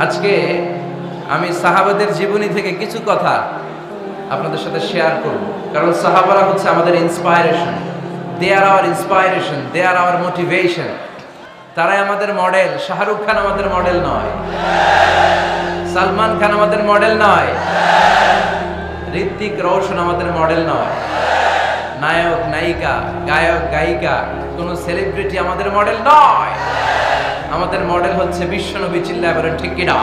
আজকে আমি সাহাবাদের জীবনী থেকে কিছু কথা আপনাদের সাথে শেয়ার করব। কারণ সাহাবারা হচ্ছে আমাদের inspiration they are our inspiration they are our motivation তারাই আমাদের মডেল শাহরুখ খান আমাদের মডেল নয়। সালমান খান আমাদের মডেল নয়। ঋত্বিক রোশন আমাদের মডেল নয়। নায়ক, নায়িকা, গায়ক, গায়িকা, কোনো সেলিব্রিটি আমাদের মডেল নয়। আমাদের মডেল হচ্ছে বিশ্বনবী চিল্লা বলেন, ঠিক কিনা?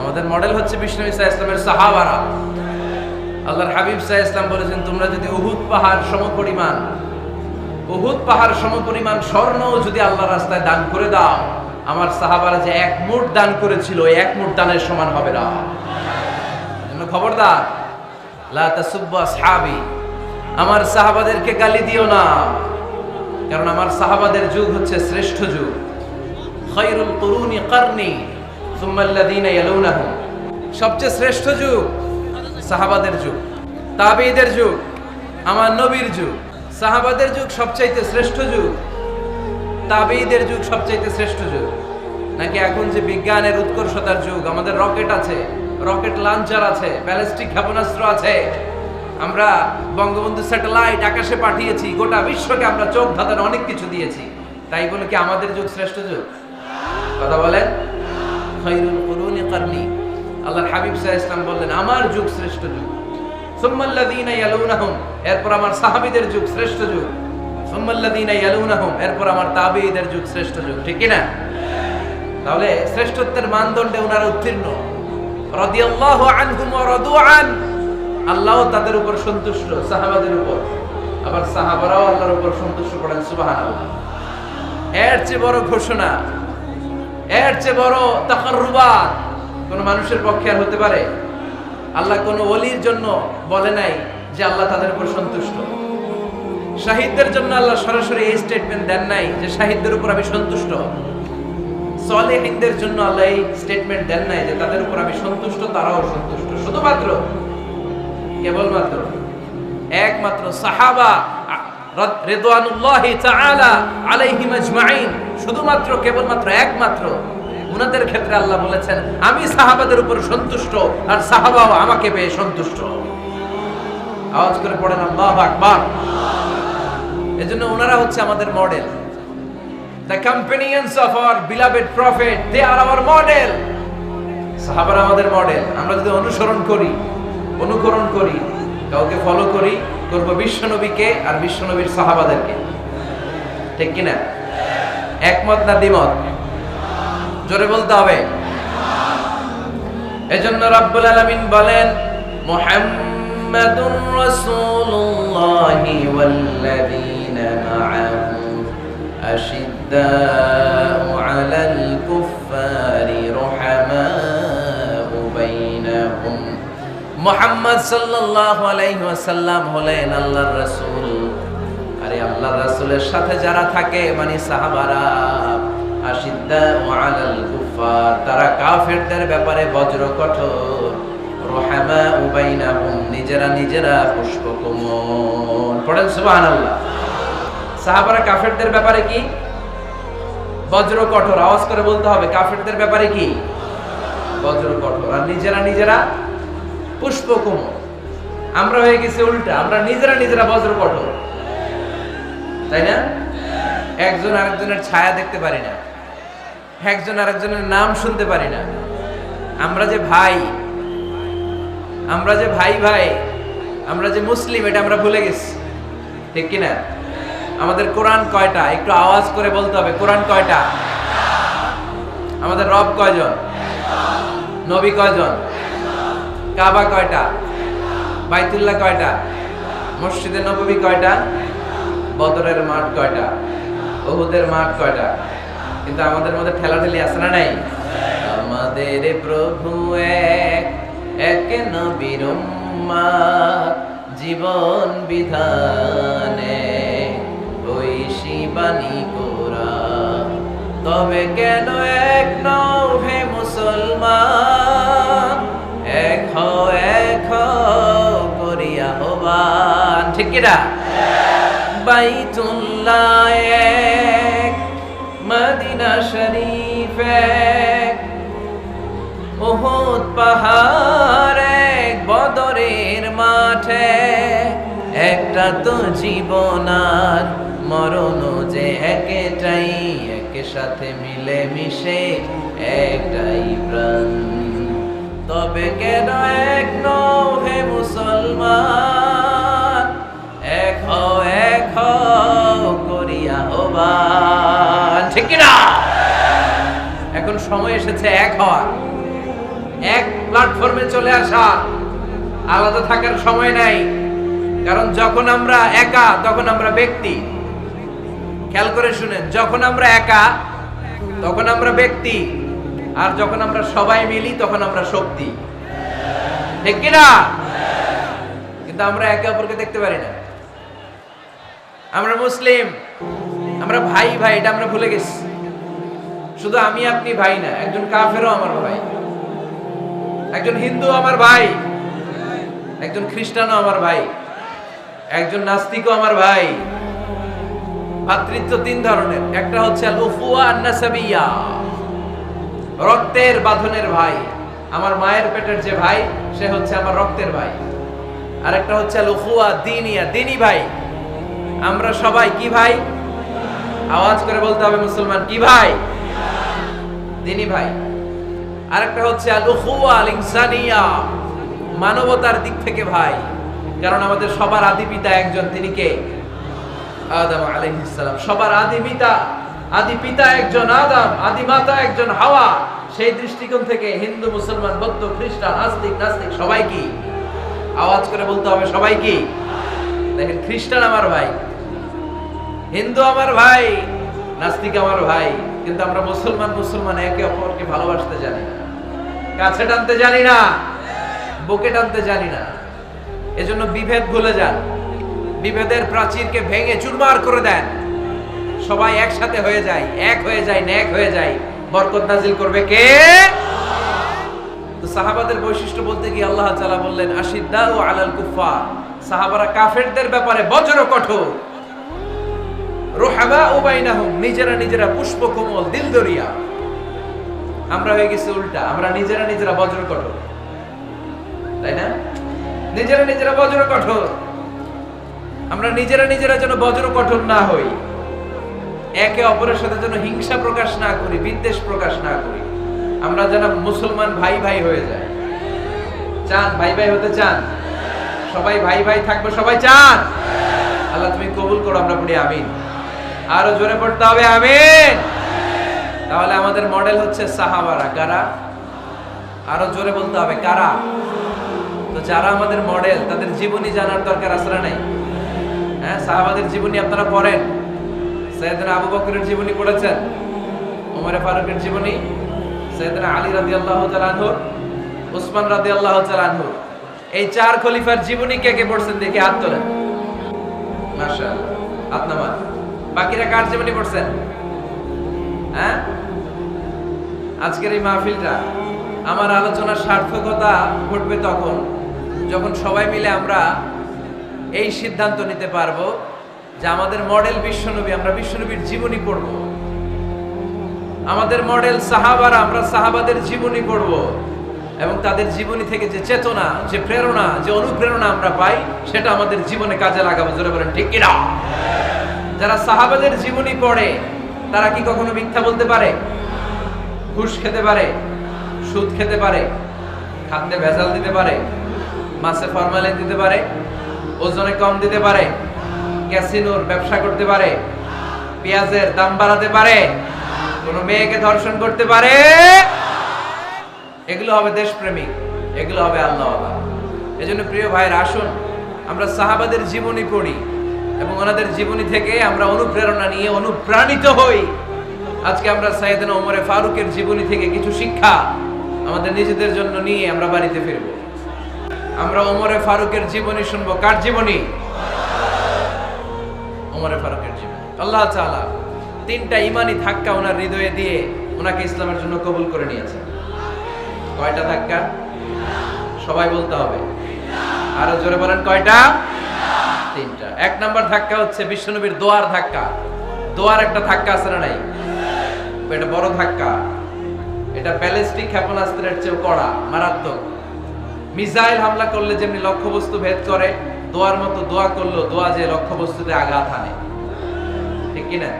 আমাদের মডেল হচ্ছে বিষ্ণু ইসা ইসলামের সাহাবারা। আল্লাহর হাবিব সাহ ইসলাম বলেছেন, তোমরা যদি উহুদ পাহাড় সমপরিমাণ, উহুদ পাহাড় সমপরিমাণ স্বর্ণ যদি আল্লাহর রাস্তায় দান করে দাও, আমার সাহাবারা যে এক মুঠ দান করেছিল, ওই এক মুঠ দানের সমান হবে না। খবরদার, লা আসহাবি, আমার সাহাবাদেরকে গালি দিও না। কারণ আমার সাহাবাদের যুগ হচ্ছে শ্রেষ্ঠ যুগ। খায়রুল কুরুনি কারনি সবচেয়ে শ্রেষ্ঠ যুগ সাহাবাদের যুগ। তাবেঈদের যুগ, আমার নবীর যুগ। সাহাবাদের যুগ সবচাইতে শ্রেষ্ঠ যুগ। তাবেঈদের যুগ সবচাইতে শ্রেষ্ঠ যুগ। নাকি এখন যে বিজ্ঞানের উৎকর্ষতার যুগ, আমাদের রকেট আছে, রকেট লঞ্চার আছে ব্যালিস্টিক ক্ষেপণাস্ত্র আছে। আমরা বঙ্গবন্ধু স্যাটেলাইট আকাশে পাঠিয়েছি, গোটা বিশ্বকে আমরা চোখ ধাঁধানো অনেক কিছু দিয়েছি। তাই বলে কি আমাদের যুগ শ্রেষ্ঠ যুগ? কথা বলেন? খৈরুল কুরুনি হাবিব সাহ ইসলাম বললেন, আমার যুগ শ্রেষ্ঠ যুগ। সুম্মাল্লাযীনা ইয়ালুনাহুম, এরপর আমার সাহাবীদের যুগ শ্রেষ্ঠ যুগ। সুম্মাল্লাযীনা ইয়ালুনাহুম, এরপর আমার তাবেঈদের যুগ শ্রেষ্ঠ যুগ। ঠিক না তাহলে শ্রেষ্ঠত্বের মানদণ্ডে ওনারা উত্তীর্ণ। রাদিয়াল্লাহু আনহুম ওয়া আন। আল্লাহ তাদের উপর সন্তুষ্ট, সাহাবাদের উপর। আবার সাহাবারাও আল্লাহর উপর সন্তুষ্ট করেন, সুবহানাল্লাহ। এর চেয়ে বড় ঘোষণা, এর চেয়ে বড় তখন তাকাররুবাত কোন মানুষের পক্ষে আর হতে পারে। আল্লাহ কোন ওলির জন্য বলে নাই যে আল্লাহ তাদের উপর সন্তুষ্ট। শাহিদদের জন্য আল্লাহ সরাসরি এই স্টেটমেন্ট দেন নাই যে শাহিদদের উপর আমি সন্তুষ্ট। সলেহিনদের জন্য আল্লাহ এই স্টেটমেন্ট দেন নাই যে তাদের উপর আমি সন্তুষ্ট, তারাও সন্তুষ্ট। শুধুমাত্র কেবলমাত্র একমাত্র সাহাবা রেদওয়ানুল্লাহি তাআলা আলাইহিম আজমাইন শুধুমাত্র কেবলমাত্র একমাত্র। উনাদের ক্ষেত্রে আল্লাহ বলেছেন, আমি সাহাবাদের উপর সন্তুষ্ট, আর সাহাবাও আমাকে পেয়ে সন্তুষ্ট। আওয়াজ করে পড়েন, আল্লাহু আকবার। এজন্য ওনারা হচ্ছে আমাদের model the companions of our beloved prophet they are our model সাহাবারা আমাদের মডেল আমরা যদি অনুসরণ করি অনুকরণ করি, কাউকে ফলো করি, করব বিশ্ব নবীকে আর বিশ্ব নবীর সাহাবাদেরকে। ঠিক কিনা? একমত না দ্বিমত? জোরে বলতে হবে। এজন্য রাব্বুল আলামিন বলেন, মুহাম্মাদুর রাসূলুল্লাহি ওয়াল্লাযীনা মাআহু আশিদ্দাউ আলাল কুফফারি রুহামা মোহাম্মদ সাল্লাল্লাহু আলাইহি ওয়াসাল্লাম হলেন আল্লাহর রাসূল। আরে আল্লাহর রাসূলের সাথে যারা থাকে মানে সাহাবারা, আশিদ্দা আলাল কুফার তারা কাফেরদের ব্যাপারে বজ্র কঠোর। রহামা উবাইনাহুম নিজেরা নিজেরা পুষ্পকমল পড়েন সুবহানাল্লাহ। সাহাবারা কাফেরদের ব্যাপারে কি? বজ্র কঠোর। আওয়াজ করে বলতে হবে, কাফেরদের ব্যাপারে কি? বজ্র কঠোর। আর নিজেরা নিজেরা পুষ্পকুম আমরা হয়ে গেছি উল্টা, আমরা নিজেরা নিজেরা বজ্র কঠোর তাই না? একজন আরেকজনের ছায়া দেখতে পারি না। একজন আরেকজনের নাম শুনতে পারি না। আমরা যে ভাই, আমরা যে ভাই ভাই, আমরা যে মুসলিম, এটা আমরা ভুলে গেছি। ঠিক কিনা? আমাদের কোরআন কয়টা? একটু আওয়াজ করে বলতে হবে, কোরআন কয়টা? আমাদের রব কয়জন? নবী কয়জন? কাবা কয়টা? বাইতুল্লাহ কয়টা? মসজিদে নবী কয়টা? বদরের মাঠ কয়টা? ওহুদের মাঠ কয়টা? কিন্তু আমাদের মধ্যে ঠেলাঠেলি আছে না নাই? আমাদের প্রভু এক এক নবীর জীবন বিধানে। ওই শিবানী কোরা তবে কেন এক নও হে মুসলমান? এক করিয়া হবান। ঠিক কিনা শরীফ এক পাহাড় এক, বদরের মাঠে একটা তো জীবন আর মরণ যে একটাই একে সাথে মিলে মিশে একটাই প্রাণ। তবে কেন এক নও হে মুসলমান? এক হও এক হও করিয়া হবান ঠিক কিনা? এখন সময় এসেছে এক হওয়ার। এক প্ল্যাটফর্মে চলে আসা। আলাদা থাকার সময় নাই। কারণ যখন আমরা একা, তখন আমরা ব্যক্তি। খেয়াল করে শুনেন, যখন আমরা একা, তখন আমরা ব্যক্তি। আর যখন আমরা সবাই মিলি, তখন আমরা শক্তি। ঠিক কিনা? কিন্তু আমরা একে অপরকে দেখতে পারি না। আমরা মুসলিম, আমরা ভাই ভাই, এটা আমরা ভুলে গেছি। শুধু আমি আপনি ভাই না, একজন কাফেরও আমার ভাই। একজন হিন্দু আমার ভাই। একজন খ্রিস্টানও আমার ভাই। একজন নাস্তিকও আমার ভাই। ভাতৃত্ব তিন ধরনের। একটা হচ্ছে আল উফুয়া রক্তের বাঁধনের ভাই। আমার মায়ের পেটের যে ভাই, সে হচ্ছে আমার রক্তের ভাই। আর একটা হচ্ছে উফুয়া দিনিয়া, দিনী ভাই। আমরা সবাই কি ভাই? আওয়াজ করে বলতে হবে মুসলমান, কি ভাই? দিনী ভাই। আরেকটা হচ্ছে আল উখুয়া আল ইনসানিয়া মানবতার দিক থেকে ভাই। কারণ আমাদের সবার আদি পিতা একজন, তিনি কে? আদম আলাইহিস সবার আদি পিতা আদি পিতা একজন আদম, আদি মাতা একজন হাওয়া। সেই দৃষ্টিকোণ থেকে হিন্দু, মুসলমান, বৌদ্ধ, খ্রিস্টান, আস্তিক, নাস্তিক, সবাই কি? আওয়াজ করে বলতে হবে, সবাই কি? দেখেন, খ্রিস্টান আমার ভাই, হিন্দু আমার ভাই, নাস্তিক আমার ভাই, কিন্তু আমরা মুসলমান মুসলমান, একে অপরকে ভালোবাসতে জানি কাছে টানতে জানি না, বুকে টানতে জানি না। এজন্য বিভেদ ভুলে যান। বিভেদের প্রাচীরকে ভেঙে চুরমার করে দেন। সবাই একসাথে হয়ে যায়, এক হয়ে যায় ন্যাক হয়ে যায়। বরকত নাজিল করবে কে? তো সাহাবাদের বৈশিষ্ট্য বলতে গিয়ে আল্লাহ তাআলা বললেন আশিদ্দা ও আলাল কুফার সাহাবারা কাফেরদের ব্যাপারে বজ্র কঠোর। রোহাবা ও বাইনাহুম, নিজেরা নিজেরা পুষ্প কোমল দিল দরিয়া আমরা হয়ে গেছি উল্টা, আমরা নিজেরা নিজেরা বজ্র কঠোর। তাই না? নিজেরা নিজেরা বজ্র কঠোর। আমরা নিজেরা নিজেরা যেন বজ্র কঠোর না হই। একে অপরের সাথে যেন হিংসা প্রকাশ না করি, বিদ্বেষ প্রকাশ না করি। আমরা যেন মুসলমান ভাই ভাই হয়ে যায় চান, ভাই ভাই হতে চান? সবাই ভাই ভাই থাকব, সবাই চান? আল্লাহ তুমি কবুল করো, আমরা পড়ি আমিন। আরও জোরে পড়তে হবে, আমিন। তাহলে আমাদের মডেল হচ্ছে সাহাবারা, কারা? আরও জোরে বলতে হবে, কারা? তো যারা আমাদের মডেল, তাদের জীবনী জানার দরকার আসলে নাই? হ্যাঁ সাহাবাদের জীবনী আপনারা পড়েন। সৈয়দনা আবু বকরের জীবনী পড়েছেন ওমরে ফারুকের জীবনী, সৈয়দনা আলী এই চার খলিফার জীবনী কে কে পড়ছেন হাত তোলেন। হাত নামান। বাকিরা কার জীবনী পড়ছেন? হ্যাঁ? আজকের এই মাহফিলটা আমার আলোচনার সার্থকতা ঘটবে তখন, যখন সবাই মিলে আমরা এই সিদ্ধান্ত নিতে পারব। যে আমাদের মডেল বিশ্বনবী, আমরা বিশ্বনবীর জীবনী পড়ব। আমাদের মডেল সাহাবারা, আমরা সাহাবাদের জীবনী পড়ব। এবং তাদের জীবনী থেকে যে চেতনা, যে প্রেরণা, যে অনুপ্রেরণা আমরা পাই, সেটা আমাদের জীবনে কাজে লাগাবো। জোরে বলেন, ঠিক কিনা? যারা সাহাবাদের জীবনী পড়ে, তারা কি কখনো মিথ্যা বলতে পারে? ঘুষ খেতে পারে, সুদ খেতে পারে, খাদ্যে ভেজাল দিতে পারে, মাছে ফরমালিন দিতে পারে, ওজনে কম দিতে পারে ক্যাসিনোর ব্যবসা করতে পারে, পেঁয়াজের দাম বাড়াতে পারে, কোন মেয়েকে ধর্ষণ করতে পারে, এগুলো হবে দেশপ্রেমিক, এগুলো হবে আল্লাহ এজন্য প্রিয় ভাইয়ের, আসুন, আমরা সাহাবাদের জীবনী পড়ি এবং ওনাদের জীবনী থেকে আমরা অনুপ্রেরণা নিয়ে অনুপ্রাণিত হই। আজকে আমরা সাইয়েদনা ওমরে ফারুকের জীবনী থেকে কিছু শিক্ষা আমাদের নিজেদের জন্য নিয়ে আমরা বাড়িতে ফিরব। আমরা ওমরে ফারুকের জীবনী শুনব। কার জীবনী? ওমরে ফারুকের জীবনী। আল্লাহ তাআলা তিনটা ইমানি ধাক্কা ওনার হৃদয়ে দিয়ে ওনাকে ইসলামের জন্য কবুল করে নিয়েছেন কয়টা ধাক্কা? সবাই বলতে হবে। আরও জোরে বলেন, কয়টা? তিনটা। এক নাম্বার ধাক্কা হচ্ছে বিশ্বনবীর দোয়ার ধাক্কা। দোয়ার একটা ধাক্কা আছে না নাই? এটা বড় ধাক্কা। এটা ব্যালিস্টিক ক্ষেপণাস্ত্রের চেয়েও কড়া, মারাত্মক। মিসাইল হামলা করলে যেমনি লক্ষ্যবস্তু ভেদ করে দোয়ার মতো দোয়া করল দোয়া যে লক্ষ্যবস্তুতে আঘাত হানে। ঠিক কি না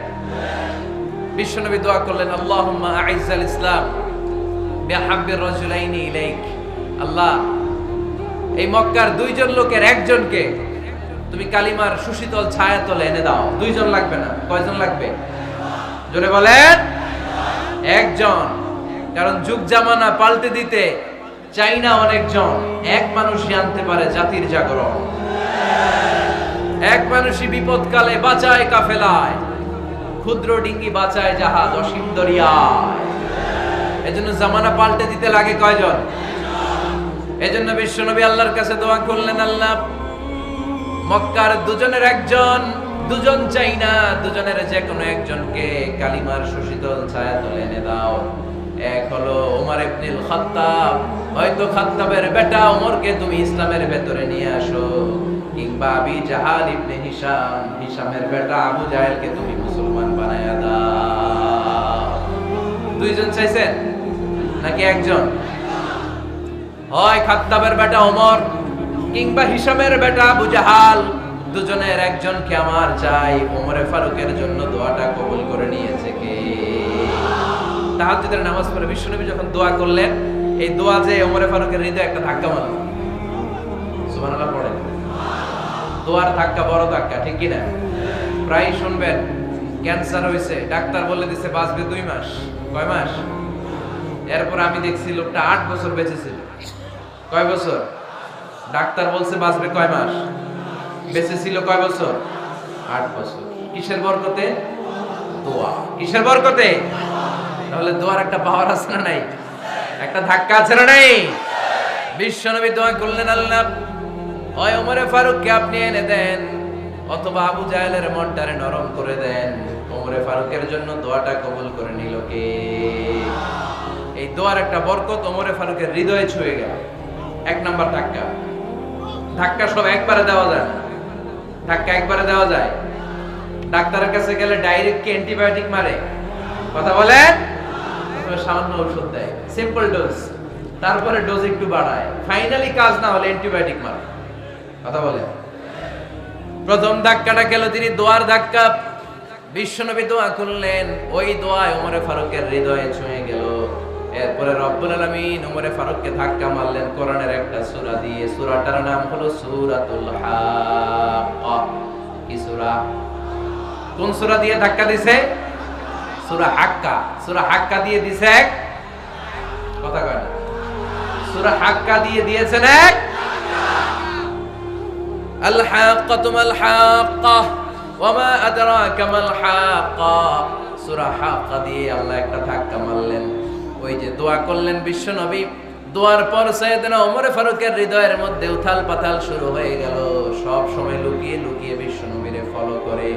বিশ্বনবী দোয়া করলেন, আল্লাহুম্মা আইজ্জাল ইসলাম আল্লাহ, এই মক্কার দুইজন লোকের একজনকে তুমি কালিমার সুশীতল ছায়া তলে এনে দাও। দুইজন লাগবে না, কয়জন লাগবে? জোরে বলেন। একজন। কারণ যুগ জামানা পাল্টে দিতে চাই না অনেকজন। এক মানুষই আনতে পারে জাতির জাগরণ। এক মানুষই বিপদকালে বাঁচায় কাফেলায়, ক্ষুদ্র ডিঙ্গি বাঁচায় জাহাজ অসীম দরিয়ায়। এজন্য জামানা পাল্টে দিতে লাগে কয়জন? এজন্য বিশ্বনবী আল্লাহর কাছে দোয়া করলেন, আল্লাহ, মক্কার দুজনের একজন, দুজন চাই না, দুজনের যে কোনো একজনকে কালিমার সুশীতল ছায়া তুলে এনে দাও। এক হলো ওমর ইবনুল খাত্তাব হয়তো খাত্তাবের বেটা ওমরকে তুমি ইসলামের ভেতরে নিয়ে আসো। কিংবা আবি জাহাল ইবনে বেটা আবু জাহেলকে তুমি মুসলমান বানায়া দাও। দুইজন চাইছেন? নাকি একজন? হয় খাত্তাবের বেটা ওমর কিংবা বেটা আবু জাহাল। দুজনের আমার চাই। ওমরে ফারুকের জন্য দোয়াটা কবুল করে নিয়েছে কে? তাহাজ্জুদের নামাজ পড়ে বিশ্বনবী যখন দোয়া করলেন, এই দোয়া যে ওমরে ফারুকের হৃদয়ে একটা ধাক্কা মারল। সুবহানাল্লাহ দোয়ার ধাক্কা বড় ধাক্কা ঠিক কি না প্রায় শুনবেন ক্যান্সার হয়েছে ডাক্তার বলে দিছে বাঁচবে দুই মাস কয় মাস? এরপর আমি দেখছি লোকটা আট বছর বেঁচে ছিল কয় বছর? ডাক্তার বলছে বাঁচবে কয় মাস? বেঁচে ছিল কয় বছর? আট বছর। কিসের বরকতে? দোয়া। কিসের বরকতে? তাহলে দোয়ার একটা পাওয়ার আছে না নাই? একটা ধাক্কা আছে না নাই? বিশ্বনবী দোয়া করলেন আল্লাহ হয় ওমরে ফারুককে আপনি এনে দেন, অথবা আবু জাহেলের মনটারে নরম করে দেন। ওমরে ফারুকের জন্য দোয়াটা কবুল করে নিল কে? এই দোয়ার একটা বরকত ওমরে ফারুকের হৃদয়ে ছুঁয়ে গেল। এক নাম্বার ধাক্কা। ধাক্কা সব একবারে দেওয়া যায় না। ধাক্কা একবারে দেওয়া যায়। ডাক্তারের কাছে গেলে ডাইরেক্ট কি অ্যান্টিবায়োটিক মারে? কথা অথবা সামান্য ওষুধ দেয়। সিম্পল ডোজ তারপরে ডোজ একটু বাড়ায়। ফাইনালি কাজ না হলে অ্যান্টিবায়োটিক মারে। কথা বলেন প্রথম ধাক্কাটা গেল তিনি, দোয়ার ধাক্কা। বিশ্বনবী দোয়া করলেন, ওই দোয়ায় ওমরে ফারুকের হৃদয়ে ছুঁয়ে গেল। এরপরে রব্বুল আলামিন ওমরে ফারুককে ধাক্কা মারলেন, কোরআনের একটা সূরা দিয়ে। সূরাটার নাম হলো সূরাতুল কি সূরা? কোন সূরা দিয়ে ধাক্কা দিছে? সূরা হাক্কা। সূরা হাক্কা দিয়ে দিছে এক কথা কয় সূরা হাক্কা দিয়ে দিয়েছেন এক الحاقة ما الحاقة وما أدراك ما الحاقة সূরা হাক্কা দিয়ে আল্লাহ একটা ধাক্কা মারলেন ওই যে দোয়া করলেন বিশ্ব নবী দোয়ার পর সৈয়দনা ওমর ফারুকের হৃদয়ের মধ্যে উথাল পাতাল শুরু হয়ে গেল সব সময় লুকিয়ে লুকিয়ে বিশ্ব নবীরে ফলো করে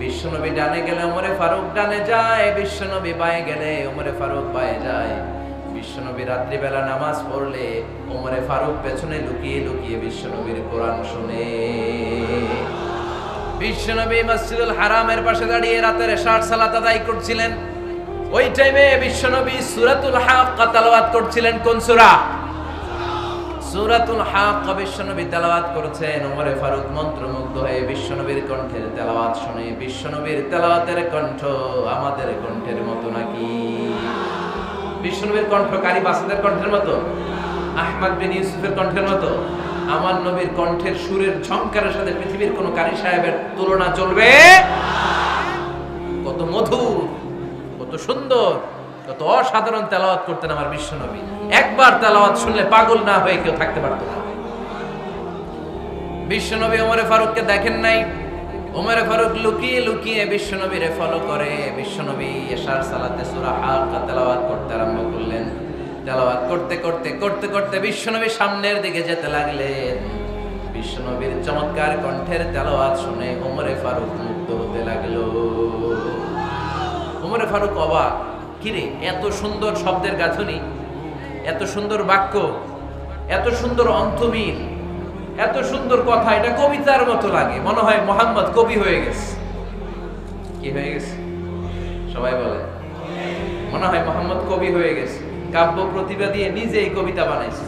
বিশ্বনবী ডানে গেলে ওমরে ফারুক ডানে যায় বিশ্বনবী বায়ে গেলে ওমরে ফারুক বায়ে যায় বিশ্বনবী রাত্রিবেলা নামাজ পড়লে ওমরে ফারুক পেছনে লুকিয়ে লুকিয়ে বিশ্বনবীর কোরআন শুনে। বিশ্বনবী মসজিদুল হারামের পাশে দাঁড়িয়ে রাতের ষাট সালাত আদায় করছিলেন। ওই টাইমে বিশ্বনবী সূরাতুল হাক্কা তেলাওয়াত করছিলেন। কোন সূরা? সূরাতুল হাক্কা বিশ্বনবী তেলাওয়াত করেছেন। ওমরে ফারুক মন্ত্রমুগ্ধ হয়ে বিশ্বনবীর কণ্ঠের তেলাওয়াত শুনে। বিশ্বনবীর তেলাওয়াতের কণ্ঠ আমাদের কণ্ঠের মতো নাকি? বিশ্বনবীর কণ্ঠ কারি বাসাদের কণ্ঠের মতো, আহমদ বিন ইউসুফের কণ্ঠের মতো, আমার নবীর কণ্ঠের সুরের ঝংকারের সাথে পৃথিবীর কোন কারি সাহেবের তুলনা চলবে? কত মধুর, কত সুন্দর, কত অসাধারণ তেলাওয়াত করতেন আমার বিশ্বনবী একবার তেলাওয়াত শুনলে পাগল না হয়ে কেউ থাকতে পারতো না। বিশ্বনবী ওমরে ফারুককে দেখেন নাই। ওমরে ফারুক লুকিয়ে লুকিয়ে বিশ্বনবীরে ফলো করে। বিশ্বনবী এশার সালাতে সূরা হাক্কা তেলাওয়াত করতে তেলাওয়াত করতে করতে করতে করতে বিশ্বনবী সামনের দিকে যেতে লাগলেন। বিশ্বনবীর চমৎকার কণ্ঠের তেলাওয়াত শুনে ওমরে ফারুক মুক্ত হতে লাগল। ওমরে ফারুক অবাক, কিরে, এত সুন্দর শব্দের গাঁথনি, এত সুন্দর বাক্য, এত সুন্দর অন্তমিল, এত সুন্দর কথা, এটা কবিতার মতো লাগে, মনে হয় মোহাম্মদ কবি হয়ে গেছে। কি হয়ে গেছে? সবাই বলে, মনে হয় মোহাম্মদ কবি হয়ে গেছে। কাব্য প্রতিভা দিয়ে নিজেই কবিতা বানাইছে।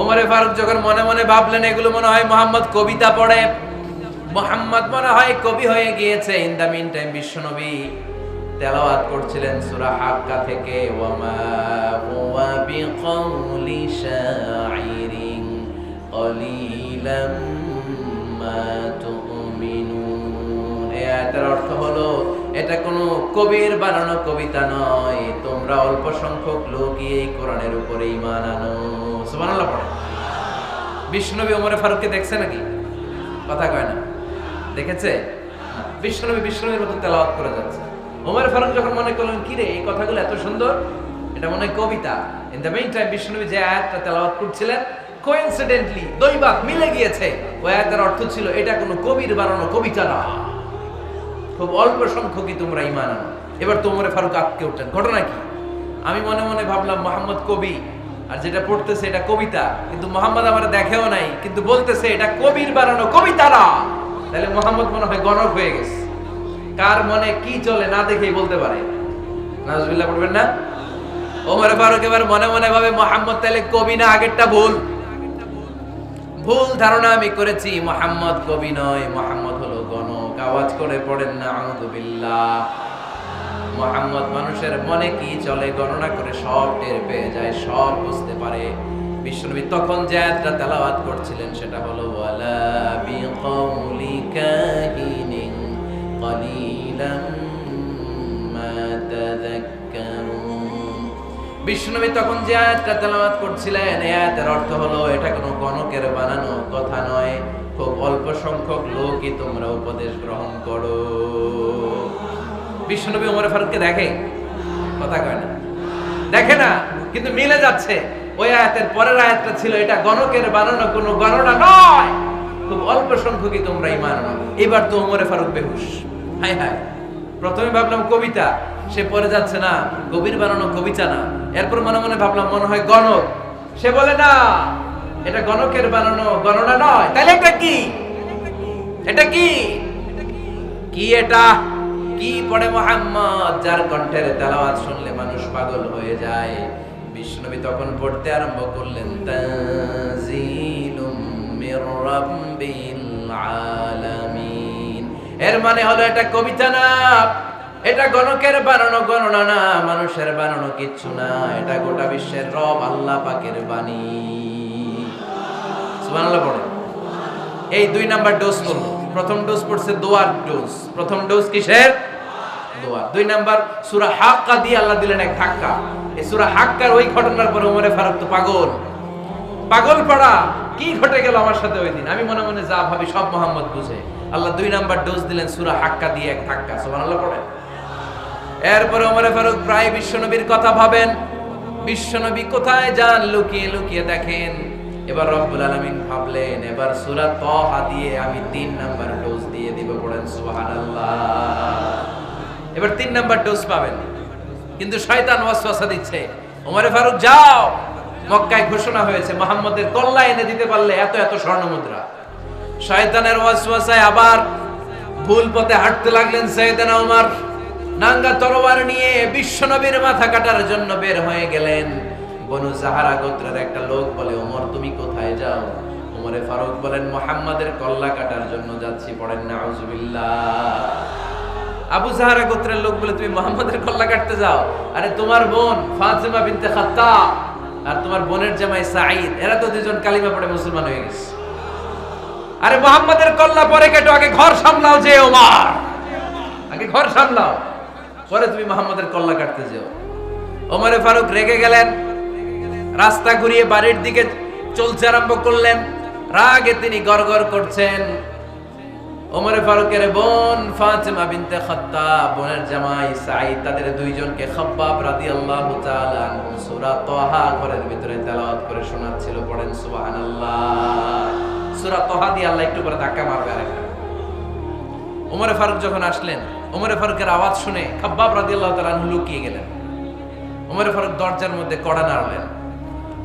ওমরে ফারুক যখন মনে মনে ভাবলেন, এগুলো মনে হয় মোহাম্মদ কবিতা পড়ে। মোহাম্মদ মনে হয় কবি হয়ে গিয়েছে। ইন দা মিন টাইম বিশ্বনবী তেলাওয়াত করছিলেন সূরা হাক্কা থেকে। ওয়ামা হুয়া বিকাউলি শাইরিন কলিলাম মা তুমিনুন। এই আয়াতের অর্থ হলো এটা কোনো কবির বানানো কবিতা নয়। তোমরা অল্প সংখ্যক লোকই এই কোরআনের উপরে ঈমান আনো। সুবহানাল্লাহ পড়ে। বিষ্ণুনবী ওমরে ফারুককে দেখছে নাকি? কথা কয় না। দেখেছে? বিষ্ণুনবী বিষ্ণুনবীর মতো তেলাওয়াত করে যাচ্ছে। ওমর ফারুক যখন মনে করলেন, কি রে, এই কথাগুলো এত সুন্দর? এটা মনে হয় কবিতা। ইন দ্য মেইন টাইম বিষ্ণুনবী যে আয়াতটা তেলাওয়াত করছিলেন কোইনসিডেন্টলি দৈবাত মিলে গিয়েছে। ওই আয়াতের অর্থ ছিল, এটা কোনো কবির বানানো কবিতা না খুব অল্প সংখ্যকই তোমরা ইমান আনো। এবার তোমরে ফারুক আটকে উঠলেন। ঘটনা কি? আমি মনে মনে ভাবলাম, মোহাম্মদ কবি। আর যেটা পড়তেছে এটা কবিতা। কিন্তু মোহাম্মদ আমার দেখেও নাই, কিন্তু বলতেছে, এটা কবির বানানো কবিতা না তাহলে মোহাম্মদ মনে হয় গণক হয়ে গেছে। কার মনে কি চলে না দেখেই বলতে পারে। নাজবিল্লাহ পড়বেন না? ওমর ফারুক এবার মনে মনে ভাবে, মোহাম্মদ, তাহলে কবি না আগেরটা ভুল? ভুল ধারণা আমি করেছি, মোহাম্মদ কবি নয়, মোহাম্মদ হলো আওয়াজ করে পড়েন না আহমদুবিল্লাহ মোহাম্মদ মানুষের মনে কি চলে? গণনা করে সব টের পেয়ে যায়, সব বুঝতে পারে। বিশ্বনবী তখন যে আয়াতটা তেলাওয়াত করছিলেন, সেটা হলো বিষ্ণুনবী তখন যে আয়াতটা তেলাওয়াত করছিলেন, এই অর্থ হলো, এটা কোনো গণকের বানানো কথা নয়। খুব অল্প সংখ্যক লোকই তোমরা উপদেশ গ্রহণ করো। বিষ্ণুনবী ওমর ফারুককে দেখে, কথা কয় না। দেখে না, কিন্তু মিলে যাচ্ছে। ওই আয়াতের পরের আয়াতটা ছিল, এটা গণকের বানানো কোনো গণনা নয়। খুব অল্প সংখ্যকই তোমরা ইমান এবার তো ওমরে ফারুক বেহুশ। হাই হাই প্রথমে ভাবলাম কবিতা, সে পরে যাচ্ছে না। কবির বানানো কবিতা না। এরপর মনে মনে ভাবলাম মনে হয় গণক। সে বলে, না এটা গণকের বানানো, গণনা নয়। তাহলে এটা কি? এটা কি? কি এটা? কি পড়ে মোহাম্মদ, যার কণ্ঠের তেলাওয়াত শুনলে মানুষ পাগল হয়ে যায়। বিষ্ণুবী তখন পড়তে আরম্ভ করলেন তানজিলুম মির রাব্বিল আলামিন। এর মানে হলো এটা কবিতা না, এটা গণকের বানানো, গণনা না, মানুষের বানানো কিচ্ছু না। এটা গোটা বিশ্বের রব আল্লাহ পাকের বাণী। সুবহানাল্লাহ পড়ে। এই দুই নাম্বার ডোজ করল প্রথম ডোজ পড়ছে দোয়ার ডোজ প্রথম ডোজ কিসের? দোয়া দুই নাম্বার সূরা হাক্কা দিয়ে আল্লাহ দিলেন এক ধাক্কা। এই সূরা হাক্কার ওই ঘটনার পরে ওমরে ফারুক তো পাগল। পাগল পাড়া, কি ঘটে গেল আমার সাথে ওই দিন? আমি মনে মনে যা ভাবি সব মোহাম্মদ বুঝে। আল্লাহ দুই নাম্বার ডোজ দিলেন সূরা হাক্কা দিয়ে এক ধাক্কা। সুবহানাল্লাহ পড়ে। এরপরে ওমরে ফারুক প্রায় বিশ্বনবীর কথা ভাবেন। বিশ্বনবী কোথায় যান? লুকিয়ে লুকিয়ে দেখেন। এবার রব্বুল আলামিন ভাবলেন, এবার সূরা তহা দিয়ে আমি তিন নাম্বার ডোজ দিয়ে দিব পড়েন সুবহানাল্লাহ। এবার তিন নাম্বার ডোজ পাবেন। কিন্তু শয়তান ওয়াসওয়াসা দিচ্ছে, ওমরে ফারুক, যাও! মক্কায় ঘোষণা হয়েছে, মোহাম্মদের কল্লা এনে দিতে পারলে এত এত স্বর্ণ মুদ্রা শয়তানের ওয়াসওয়াসায় আবার ভুল পথে হাঁটতে লাগলেন সৈয়দনা ওমর নাঙ্গা তরোয়ার নিয়ে বিশ্বনবীর মাথা কাটার জন্য বের হয়ে গেলেন। বনু জাহারা গোত্রের একটা লোক বলে, ওমর, তুমি কোথায় যাও? ওমরে ফারুক বলেন, মোহাম্মদের কল্লা কাটার জন্য যাচ্ছি, পড়েন না আবু জাহারা গোত্রের লোক বলে, তুমি মোহাম্মদের কল্লা কাটতে যাও? আরে, তোমার বোন ফাতেমা বিনতে খাত্তাব আর তোমার বোনের জামাই সাঈদ, এরা তো দুজন কালিমা পড়ে মুসলমান হয়ে গেছে। আরে, মোহাম্মদের কল্লা পরে কেটো, আগে ঘর সামলাও যে ওমার। আগে ঘর সামলাও, পরে তুমি মোহাম্মদের কল্লা কাটতে যেও। ওমরে ফারুক রেগে গেলেন রাস্তা ঘুরিয়ে বাড়ির দিকে চলছে আরম্ভ করলেন। রাগে তিনি গড়গড় করছেন। ওমরে ফারুকের বোন ফাতেমা বিনতে খাত্তাব, বোনের জামাই সাঈদ, তাদের দুইজনকে খাব্বাব রাদিয়াল্লাহু তাআলা আনহু। সূরা তাহা ঘরের ভিতরে তেলাওয়াত করে শোনাচ্ছিল, পড়েন সুবহানাল্লাহ। সূরা তাহা দিয়ে আল্লাহ একটু পরে ধাক্কা মারবে আরেকটা। ওমরে ফারুক যখন আসলেন, ওমরে ফারুকের আওয়াজ শুনে খাব্বাব রাদিয়াল্লাহু তাআলা আনহু লুকিয়ে গেলেন। ওমরে ফারুক দরজার মধ্যে কড়া নাড়লেন।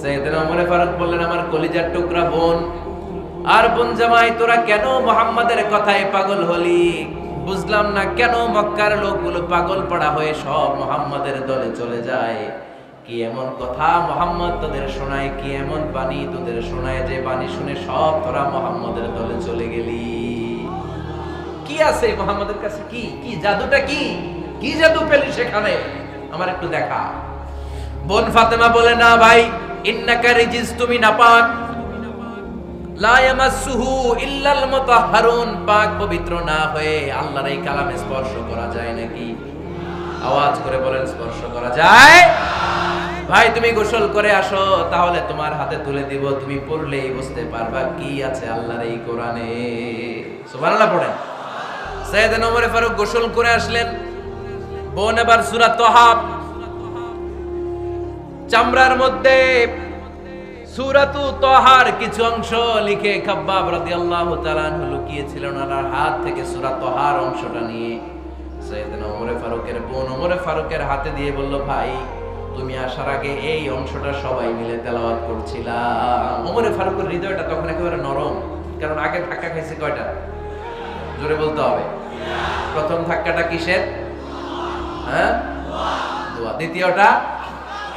সাইয়েদনা ওমরে ফারুক বললেন, আমার কলিজার টুকরা বোন, আর বোন জামাই, তোরা কেন মোহাম্মদের কথায় পাগল হলি? বুঝলাম না কেন মক্কার লোকগুলো পাগল পড়া হয়ে সব মোহাম্মদের দলে চলে যায়। কি এমন কথা মোহাম্মদ তোদের শোনায়? কি এমন বাণী তোদের শোনায় যে বাণী শুনে সব তোরা মোহাম্মদের দলে চলে গেলি? কি আছে মোহাম্মদের কাছে? কি? কি জাদুটা কি? কি জাদু পেলি সেখানে? আমার একটু দেখা। বোন ফাতেমা বলে, না ভাই ইন্নাকা রিজিস তুমি নাপাক লা ইয়ামাসসুহু ইল্লাল মুতাহহারুন পাক পবিত্র না হয়ে আল্লাহর এই স্পর্শ করা যায় নাকি? আওয়াজ করে বলেন, স্পর্শ করা যায়? ভাই, তুমি গোসল করে আসো, তাহলে তোমার হাতে তুলে দিব। তুমি পড়লেই বুঝতে পারবা কি আছে আল্লাহর এই কোরআনে। সুবহানাল্লাহ পড়েন। সৈয়দ ওমর ফারুক গোসল করে আসলেন। বোন এবার সূরা তহাব। চামড়ার মধ্যে সুরাতু তহার কিছু অংশ লিখে খাব্বাব রাদিয়াল্লাহু তাআলা লুকিয়েছিলেন ওনার হাত থেকে সূরা তহার অংশটা নিয়ে ওমরে ফারুকের বোন ওমরে ফারুকের হাতে দিয়ে বলল, ভাই, তুমি আসার আগে এই অংশটা সবাই মিলে তেলাওয়াত করছিলাম। ওমরে ফারুকের হৃদয়টা তখন একেবারে নরম, কারণ আগে ধাক্কা খাইছে কয়টা? জোরে বলতে হবে। প্রথম ধাক্কাটা কিসের? হ্যাঁ? দ্বিতীয়টা?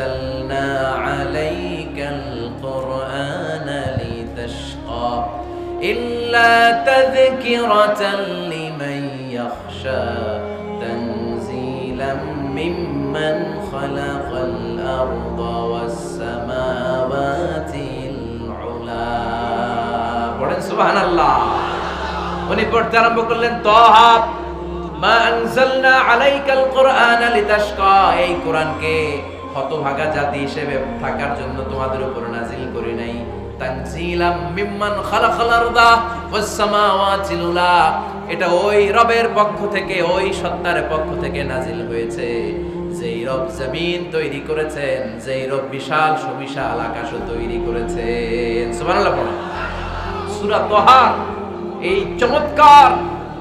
আনজালনা আলাইকাল কুরআন লিতাশকা ইল্লা তাযকিরাতান লিমান ইয়াখশা তানজিলাম মিম্মান খালাকাল আরদা ওয়াস সামাওয়াতিল উলা পড়েন, সুবহানাল্লাহ। উনি পড়তে আরম্ভ করলেন, তহা মা আনজালনা আলাইকাল কুরআন লিতাশকা। এই কোরআনকে হতভাগা জাতি হিসেবে থাকার জন্য তোমাদের উপর নাজিল করি নাই। তানজিলাম মিম্মান খালাকাল আরদা ওয়াস সামাওয়াতিল উলা এটা ওই রবের পক্ষ থেকে, ওই সত্তার পক্ষ থেকে নাজিল হয়েছে। যেই রব জমিন তৈরি করেছেন, যেই রব বিশাল সুবিশাল আকাশও তৈরি করেছেন। সুবহানাল্লাহ সূরা তোহার, এই চমৎকার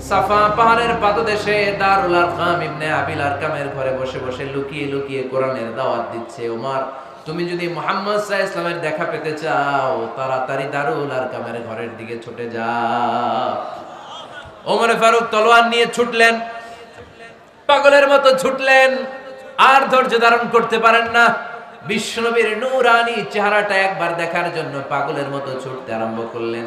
সাফা পাহাড়ের পাদদেশে দারুল আরকাম ইবনে আবিল আরকামের ঘরে বসে বসে লুকিয়ে লুকিয়ে কোরআনের দাওয়াত দিচ্ছে তুমি যদি মোহাম্মদ ইসলামের দেখা পেতে চাও, তাড়াতাড়ি দারুল আরকামের ঘরের দিকে ছুটে ওমরে ফারুক তলোয়ার নিয়ে ছুটলেন। পাগলের মতো ছুটলেন। আর ধৈর্য ধারণ করতে পারেন না। বিশ্বনবীর নূরানি চেহারাটা একবার দেখার জন্য পাগলের মতো ছুটতে আরম্ভ করলেন।